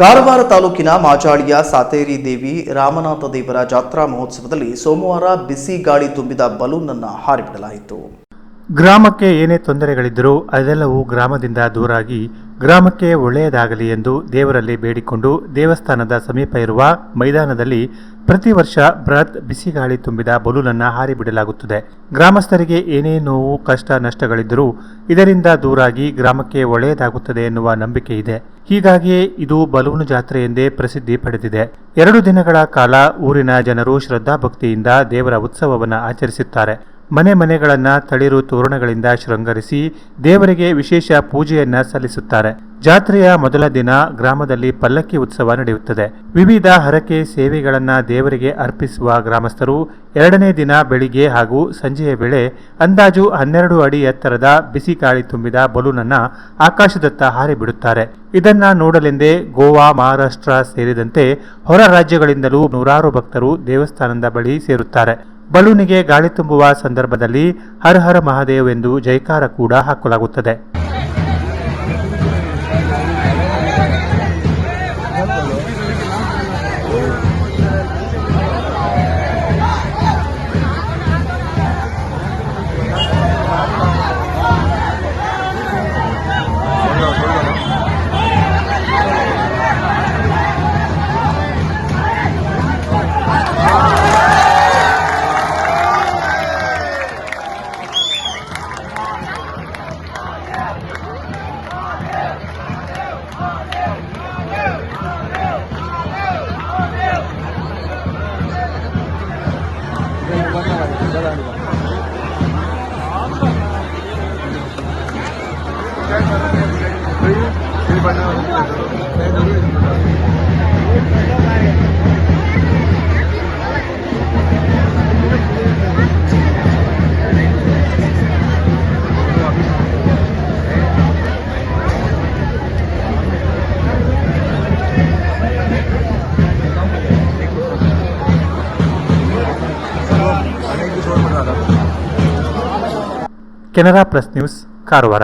ಕಾರವಾರ ತಾಲೂಕಿನ ಮಾಜಾಳಿಯ ಸಾತೇರಿ ದೇವಿ ರಾಮನಾಥ ದೇವರ ಜಾತ್ರಾ ಮಹೋತ್ಸವದಲ್ಲಿ ಸೋಮವಾರ ಬಿಸಿ ಗಾಳಿ ತುಂಬಿದ ಬಲೂನ್ ಅನ್ನು ಹಾರಿಬಿಡಲಾಯಿತು. ಗ್ರಾಮಕ್ಕೆ ಏನೇ ತೊಂದರೆಗಳಿದ್ದರೂ ಅದೆಲ್ಲವೂ ಗ್ರಾಮದಿಂದ ದೂರಾಗಿ ಗ್ರಾಮಕ್ಕೆ ಒಳ್ಳೆಯದಾಗಲಿ ಎಂದು ದೇವರಲ್ಲಿ ಬೇಡಿಕೊಂಡು ದೇವಸ್ಥಾನದ ಸಮೀಪ ಇರುವ ಮೈದಾನದಲ್ಲಿ ಪ್ರತಿ ವರ್ಷ ಬೃಹತ್ ಬಿಸಿಗಾಳಿ ತುಂಬಿದ ಬಲೂನನ್ನು ಹಾರಿಬಿಡಲಾಗುತ್ತದೆ. ಗ್ರಾಮಸ್ಥರಿಗೆ ಏನೇ ನೋವು, ಕಷ್ಟ, ನಷ್ಟಗಳಿದ್ದರೂ ಇದರಿಂದ ದೂರಾಗಿ ಗ್ರಾಮಕ್ಕೆ ಒಳ್ಳೆಯದಾಗುತ್ತದೆ ಎನ್ನುವ ನಂಬಿಕೆ ಇದೆ. ಹೀಗಾಗಿಯೇ ಇದು ಬಲೂನು ಜಾತ್ರೆ ಎಂದೇ ಪ್ರಸಿದ್ಧಿ ಪಡೆದಿದೆ. ಎರಡು ದಿನಗಳ ಕಾಲ ಊರಿನ ಜನರು ಶ್ರದ್ಧಾಭಕ್ತಿಯಿಂದ ದೇವರ ಉತ್ಸವವನ್ನು ಆಚರಿಸುತ್ತಾರೆ. ಮನೆ ಮನೆಗಳನ್ನು ತಳಿರು ತೋರಣಗಳಿಂದ ಶೃಂಗರಿಸಿ ದೇವರಿಗೆ ವಿಶೇಷ ಪೂಜೆಯನ್ನ ಸಲ್ಲಿಸುತ್ತಾರೆ. ಜಾತ್ರೆಯ ಮೊದಲ ದಿನ ಗ್ರಾಮದಲ್ಲಿ ಪಲ್ಲಕ್ಕಿ ಉತ್ಸವ ನಡೆಯುತ್ತದೆ. ವಿವಿಧ ಹರಕೆ ಸೇವೆಗಳನ್ನು ದೇವರಿಗೆ ಅರ್ಪಿಸುವ ಗ್ರಾಮಸ್ಥರು ಎರಡನೇ ದಿನ ಬೆಳಿಗ್ಗೆ ಹಾಗೂ ಸಂಜೆಯ ವೇಳೆ ಅಂದಾಜು ಹನ್ನೆರಡು ಅಡಿ ಎತ್ತರದ ಬಿಸಿ ಗಾಳಿ ತುಂಬಿದ ಬಲೂನನ್ನು ಆಕಾಶದತ್ತ ಹಾರಿಬಿಡುತ್ತಾರೆ. ಇದನ್ನ ನೋಡಲೆಂದೇ ಗೋವಾ, ಮಹಾರಾಷ್ಟ್ರ ಸೇರಿದಂತೆ ಹೊರ ರಾಜ್ಯಗಳಿಂದಲೂ ನೂರಾರು ಭಕ್ತರು ದೇವಸ್ಥಾನದ ಬಳಿ ಸೇರುತ್ತಾರೆ. ಬಲೂನಿಗೆ ಗಾಳಿ ತುಂಬುವ ಸಂದರ್ಭದಲ್ಲಿ ಹರ ಹರ ಮಹಾದೇವ್ ಎಂದು ಜೈಕಾರ ಕೂಡ ಹಾಕಲಾಗುತ್ತದೆ. Canara plus news Karwar